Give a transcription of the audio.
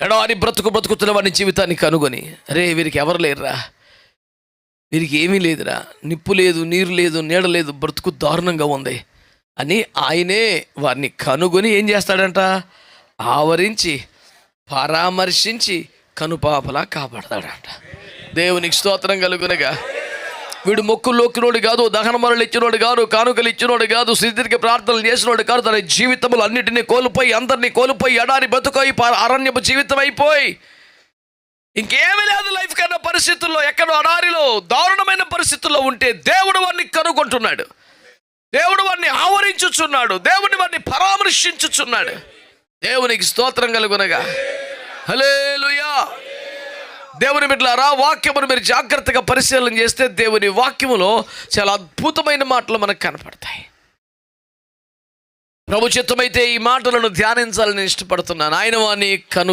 ఎడవారి బ్రతుకు బ్రతుకుతున్న వాడిని జీవితాన్ని కనుగొని అరే వీరికి ఎవరు లేరురా? వీరికి ఏమీ లేదురా. నిప్పు లేదు నీరు లేదు నీడ లేదు బ్రతుకు దారుణంగా ఉంది. అని ఆయనే వారిని కనుగొని ఏం చేస్తాడంట? ఆవరించి పరామర్శించి కనుపాపలా కాపాడతాడంట. దేవునికి స్తోత్రం కలుగునగా. వీడు మొక్కుల్లోకినోడు కాదు దహనమరలు ఇచ్చినోడు కాదు కానుకలు ఇచ్చినోడు కాదు సిద్ధికి ప్రార్థనలు చేసినోడు కాదు తన జీవితములు అన్నిటినీ కోల్పోయి అందరినీ కోల్పోయి ఎడారి బతుకోయి అరణ్యపు జీవితం అయిపోయి. ఇంకేమీ లేదు లైఫ్ కన్నా పరిస్థితుల్లో ఎక్కడో అడారిలో దారుణమైన పరిస్థితుల్లో ఉంటే దేవుడు వాడిని కనుగొంటున్నాడు. దేవుడు వారిని ఆవరించుచున్నాడు. దేవుడి వారిని పరామర్శించుచున్నాడు. దేవునికి స్తోత్రం కలుగునగా. హలేలుయా దేవుని బిడ్డలారా వాక్యమును మీరు జాగ్రత్తగా పరిశీలన చేస్తే దేవుని వాక్యములో చాలా అద్భుతమైన మాటలు మనకు కనపడతాయి. ప్రభు ఈ మాటలను ధ్యానించాలని ఇష్టపడుతున్నాను. ఆయన వారిని కను